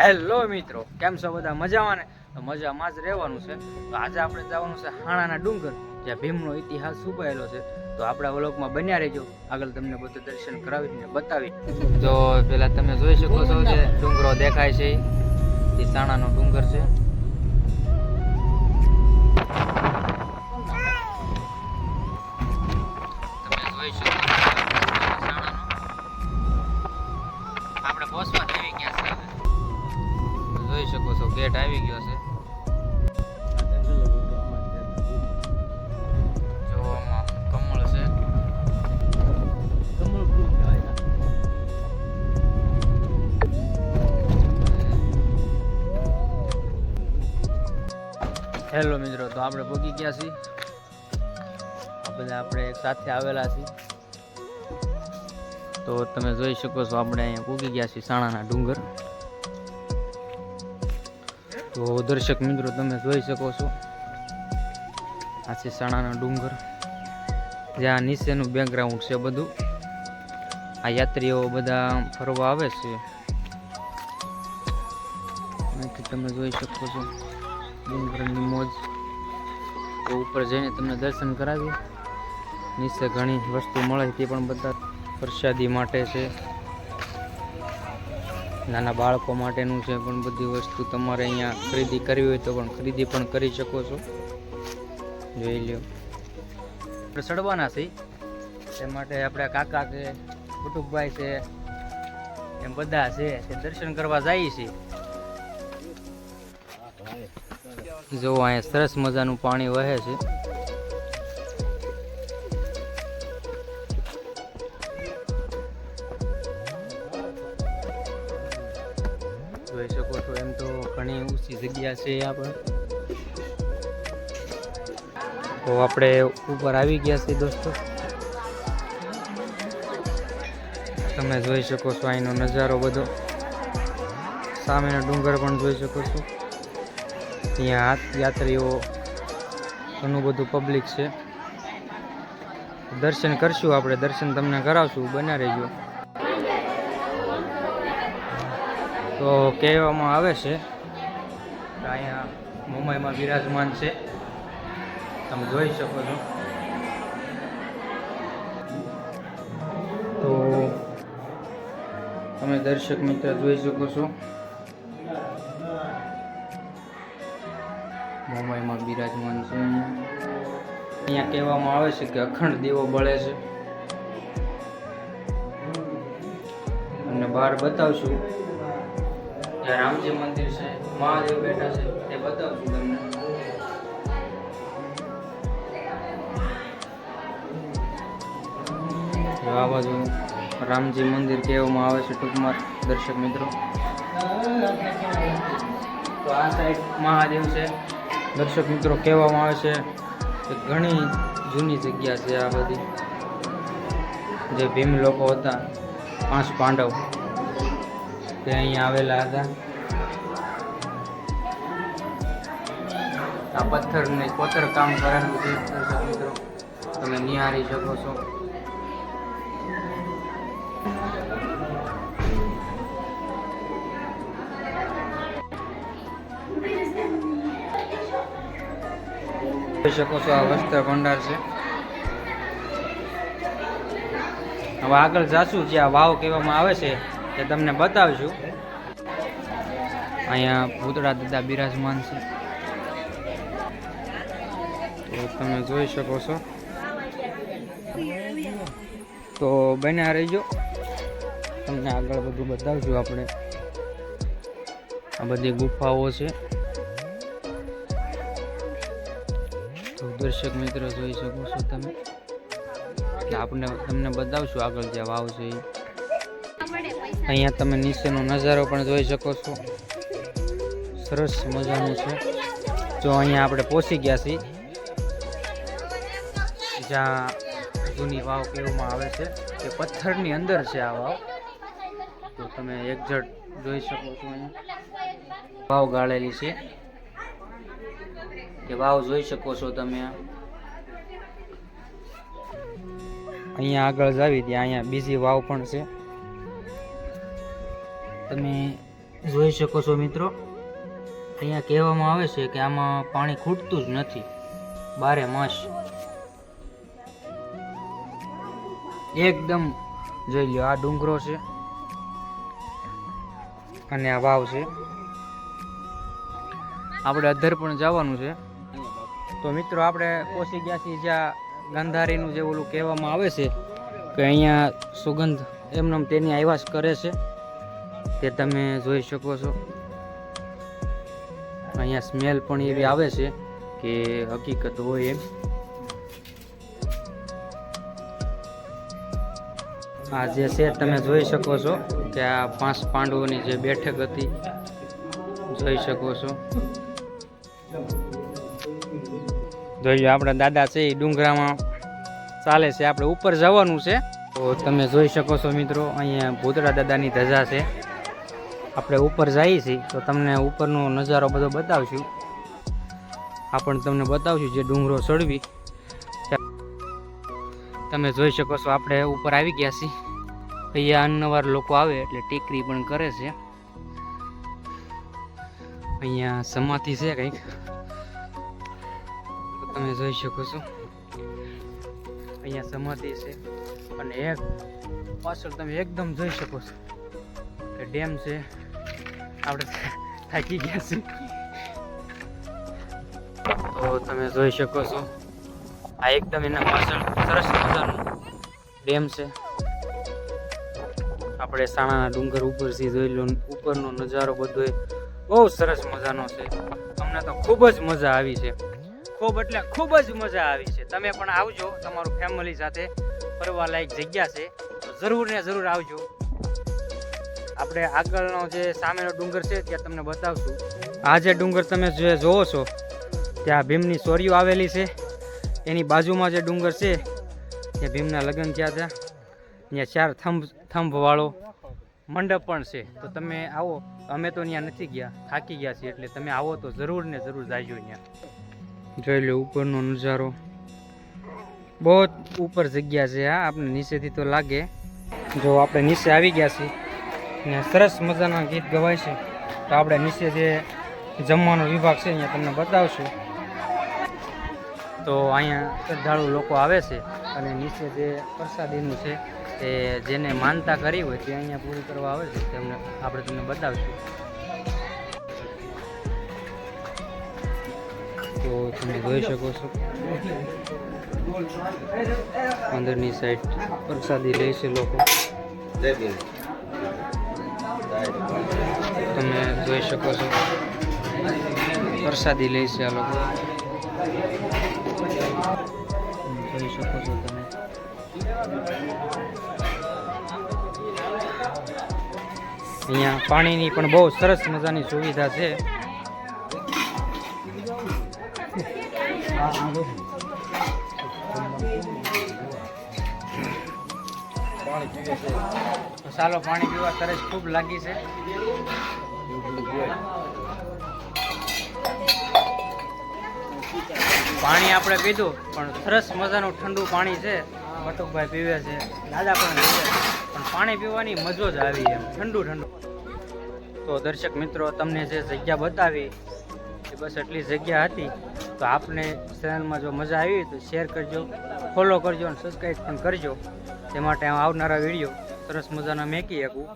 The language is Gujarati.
હેલો મિત્રો, કેમ છો બધા? મજામાં ને? તો મજામાં જ રહેવાનું છે. તો આજે આપણે જવાનું છે હાણાના ડુંગર, જ્યાં ભીમનો ઇતિહાસ છુપાયેલો છે. તો આપણા વ્લોગમાં બન્યા રહેજો. આગળ તમને બધું દર્શન કરાવીને બતાવી તો પેલા તમે જોઈ શકો છો જે ડુંગરો દેખાય છે. એ સાણાનો ડુંગર છે. આપણે પહોંચવા જ ગયા. શકો છો. ગેટ આવી ગયો છે. જો કમળ છે. હેલો મિત્રો, તો આપણે પગી ગયા છીએ. આ બધા આપણે સાથે આવેલા છીએ. તો તમે જોઈ શકો છો, આપણે અહીંયા પૂગી ગયા છીએ સાણાના ડુંગર. તો દર્શક મિત્રો, તમે જોઈ શકો છો. આ છે સાણાના ડુંગર. જ્યાં નીચેનું બેકગ્રાઉન્ડ છે બધું. આ યાત્રીઓ બધા ફરવા આવે છે. તમે જોઈ શકો છો ડુંગરની મોજ. તો ઉપર જઈને તમને દર્શન કરાવીએ. નીચે ઘણી વસ્તુ મળે તે પણ બધા પ્રસાદી માટે છે. નાના બાળકો માટેનું છે પણ બધી વસ્તુ તમારે અહીંયા ખરીદી કરવી હોય તો પણ ખરીદી પણ કરી શકો છો. જોઈ લ્યો. આપણે સડવાના છીએ. તે માટે આપણે કાકા છે, કુટુંબભાઈ છે, એમ બધા છે તે દર્શન કરવા જઈએ છીએ જો અહીંયા સરસ મજાનું પાણી વહે છે. જોઈ શકો છો. એમ તો ઘણી ઊંચી જગ્યા છે આ પણ. તો આપણે ઉપર આવી ગયા છીએ દોસ્તો. તમે જોઈ શકો છો અહીંનો નજારો બધો. સામેનો ડુંગર પણ જોઈ શકો છો. ત્યાં યાત્રીઓ ઘણું બધું પબ્લિક છે. દર્શન કરશું આપણે. દર્શન તમને કરાવશું. બના રહેજો. તો કહેવામાં આવે છે અહીંયા મુંબઈમાં બિરાજમાન છે. તમે જોઈ શકો છો. તો તમે દર્શક મિત્ર જોઈ શકો છો. મુંબઈમાં બિરાજમાન છે અહીંયા કહેવામાં આવે છે કે અખંડ દેવો બળે છે. અને બહાર બતાવશું જ્યાં રામજી મંદિર છે, મહાદેવ બેઠા છે, તે બતાવશું તમને. આ બાજુ રામજી મંદિર કહેવામાં આવે છે, ટૂંકમાં દર્શક મિત્રો. તો આ સાઈડ મહાદેવ છે. દર્શક મિત્રો કહેવામાં આવે છે કે ઘણી જૂની જગ્યા છે આ બધી. જે ભીમ લોકો હતા, પાંચ પાંડવ. તે અહીંયા આવેલા હતા. આ પથ્થરને કોતર કામ કરેલું છે, મિત્રો. તમે નિહાળી શકો છો. જોઈ શકો છો, આ વસ્ત્ર ભંડાર છે. હવે આગળ જાશું, જ્યાં વાવ કહેવામાં આવે છે. તે તમને બતાવશું અહીંયા ભૂતળા દાદા બિરાજમાન છે. તો તમે જોઈ શકો છો. તો બન્યા રહીજો. તમને આગળ બધું બતાવશું આપણે. આ બધી ગુફાઓ છે. તો દર્શક મિત્રો જોઈ શકો છો તમે. આપણે તમને બતાવશું આગળ જે વાવ છે એ અહીંયા તમે નીચેનો નજારો પણ જોઈ શકો છો. સરસ મજાનું છે. જો અહીંયા આપણે પહોંચી ગયા છીએ, જ્યાં જૂની વાવ કહેવામાં આવે છે કે પથ્થરની અંદર છે આ વાવ. તો તમે એકઝટ જોઈ શકો છો અહીંયા. વાવ ગાળેલી છે. કે વાવ જોઈ શકો છો તમે અહીંયા આગળ જાવી ત્યાં અહીંયા બીજી વાવ પણ છે. તમે જોઈ શકો છો મિત્રો. અહીંયા કહેવામાં આવે છે કે આમાં પાણી ખૂટતું જ નથી. બારે માસ. એકદમ જોઈ લો આ ડુંગરો છે. અને આ વાવ છે. આપણે અધર પણ જવાનું છે. તો મિત્રો, આપણે પહોંચી ગયા છીએ જ્યાં ગંધારીનું જે ઓલું કહેવામાં આવે છે કે અહીંયા સુગંધ એમનેમ તેની આવાસ કરે છે. તે તમે જોઈ શકો છો. અહીંયા સ્મેલ પણ એવી આવે છે કે હકીકત હોય એમ. આ જે છે તમે જોઈ શકો છો કે આ પાંચ પાંડવોની જે બેઠક હતી, જોઈ શકો છો. જોઈએ આપણા દાદા છે એ ડુંગરામાં ચાલે છે. આપણે ઉપર જવાનું છે. તો તમે જોઈ શકો છો મિત્રો, અહીંયા ભૂતરા દાદાની ધજા છે. આપણે ઉપર જઈએ છીએ, તો તમને ઉપરનો નજારો બધો બતાવશું. આપણે તમને બતાવશું જે ડુંગરો ચડવી. તમે જોઈ શકો છો, આપણે ઉપર આવી ગયા છીએ. અહીંયા અન્નવાર લોકો આવે એટલે ટેકરી પણ કરે છે. અહીંયા સમાધિ છે કંઈક. તમે જોઈ શકો છો. અહીંયા સમાધિ છે. અને એક પાછળ તમે એકદમ જોઈ શકો છો. ડેમ છે. આપણે થાકી ગયા છે તો તમે જોઈ શકો છો, આ એકદમ એના પાછળ સરસ મજાનું ડેમ છે. આપણે સાણાના ડુંગર ઉપરથી જોઈ લો ઉપરનો નજારો બધો બહુ સરસ મજાનો છે. અમને તો ખૂબ જ મજા આવી છે. ખૂબ એટલે ખૂબ જ મજા આવી છે. તમે પણ આવજો તમારું ફેમિલી સાથે. ફરવા લાયક જગ્યા છે. તો જરૂર ને જરૂર આવજો. આપણે આગળનો જે સામેનો ડુંગર છે ત્યાં તમને બતાવશું. આ જે ડુંગર તમે જે જોવો છો, ત્યાં ભીમની સોરીઓ આવેલી છે. એની બાજુમાં જે ડુંગર છે ત્યાં ભીમના લગ્ન થયા હતા. ત્યાં ચાર થંભ, થંભવાળો મંડપ પણ છે. તો તમે આવો, અમે તો ત્યાં નથી ગયા, થાકી ગયા છીએ, એટલે તમે આવો તો જરૂર ને જરૂર જાજો ત્યાં. જોઈ લો ઉપરનો નજારો. બહુ ઉપર જગ્યા છે, હા આપણે નીચેથી તો લાગે. જો આપણે નીચે આવી ગયા છીએ ને સરસ મજાના ગીત ગવાય છે. તો આપણે નીચે જે જમવાનો વિભાગ છે, અહીંયા તમને બતાવશું. તો અહીંયા શ્રદ્ધાળુ લોકો આવે છે અને નીચે જે પ્રસાદીનું છે, એ જેને માનતા કરી હોય તે અહીંયા પૂરું કરવા આવે છે તેમને આપણે તમને બતાવશું. તો તમે જોઈ શકો છો. અંદરની સાઈડ પ્રસાદી લે છે લોકો. તમે જોઈ શકો છો. પ્રસાદી લે છે આ લોકો. જોઈ શકો છો તમે. અહીંયા પાણીની પણ બહુ સરસ મજાની સુવિધા છે. તો ચાલો પાણી પીવા તરસ ખૂબ લાગી છે. પાણી આપણે પીધું, પણ સરસ મજાનું ઠંડુ પાણી છે. કટુકભાઈ પીવે છે, દાદા પણ પીવે છે. પણ પાણી પીવાની મજો જ આવી એમ, ઠંડુ ઠંડુ. તો દર્શક મિત્રો, તમને જે જગ્યા બતાવી, એ બસ એટલી જગ્યા હતી. તો આપને ચેનલમાં જો મજા આવી તો શેર કરજો ફોલો કરજો અને સબસ્ક્રાઈબ પણ કરજો. તે માટે આવનારા વીડિયો સરસ મજાના મેકી શકું